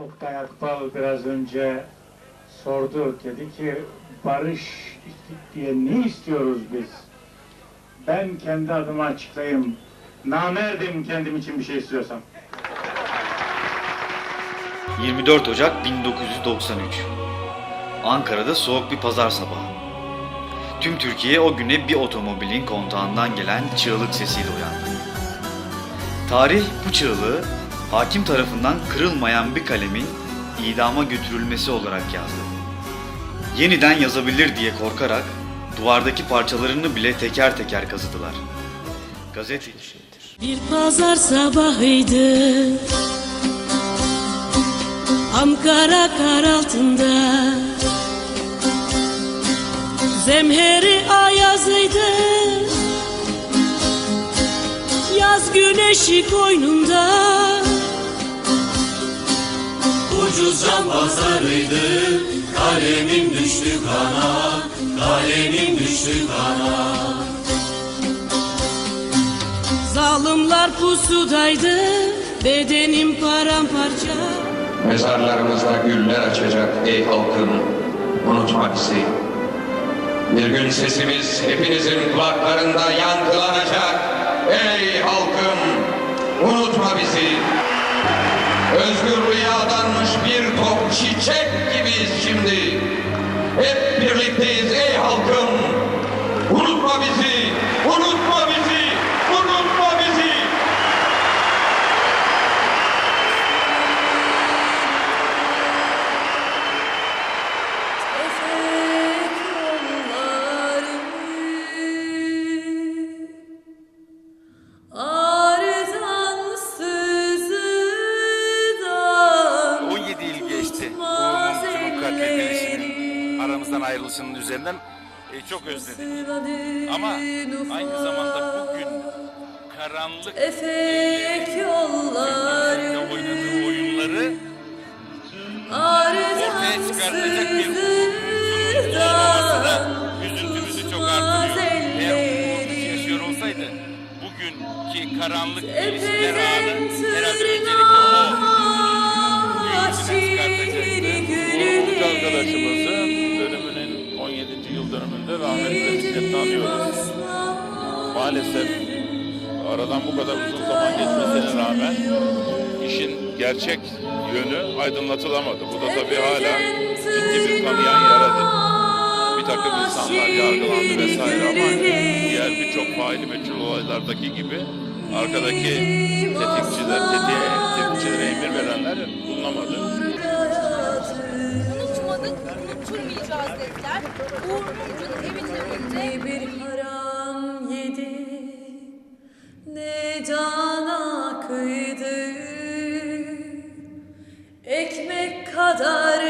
Oktay Akbal biraz önce sordu. Dedi ki barış diye ne istiyoruz biz? Ben kendi adıma açıklayayım. Namerdim kendim için bir şey istiyorsam. 24 Ocak 1993 Ankara'da soğuk bir pazar sabahı. Tüm Türkiye o güne bir otomobilin kontağından gelen çığlık sesiyle uyandı. Tarih bu çığlığı hakim tarafından kırılmayan bir kalemin idama götürülmesi olarak yazdı. Yeniden yazabilir diye korkarak duvardaki parçalarını bile teker teker kazıdılar. Gazeteci Bir pazar sabahıydı. Ankara kar altında. Zemheri ayazıydı. Yaz güneşi koynunda Ucuz can pazarıydı Kalemim düştü kana Kalemim düştü kana Zalimler pusudaydı Bedenim paramparça Mezarlarımızda güller açacak ey halkım, unutma bizi. Bir gün sesimiz hepinizin kulaklarında yankılanacak ey halkım, unutma bizi. Özgürlüğe adanmış bir top çiçek gibiyiz şimdi. Hep birlikteyiz ey halkım, unutma bizi, unutma bizi, aramızdan ayrılışının üzerinden e, çok özledik. Ama aynı zamanda bugün karanlık yolları oynadığı oyunları ortaya çıkartacak bir Uğur'un olmaması da üzüntümüzü çok artırıyor. Eğer Uğur yaşıyor olsaydı bugünkü karanlık ilişkiler anı 17. yıl dönümünde rahmetli Fikret'i anıyoruz. Maalesef aradan bu kadar uzun zaman geçmesine rağmen işin gerçek yönü aydınlatılamadı. Bu da tabii hala ciddi bir kanayan yaradır. Bir takım insanlar yargılandı vesaire ama diğer birçok faili meçhul olaylardaki gibi arkadaki tetikçiler, tetiğe, tetikçilere emir verenler bulunamadı. Dediler. Uğur Mumcu'nun evinin önünde Ne bir haram yedi ne cana kıydı Ekmek kadar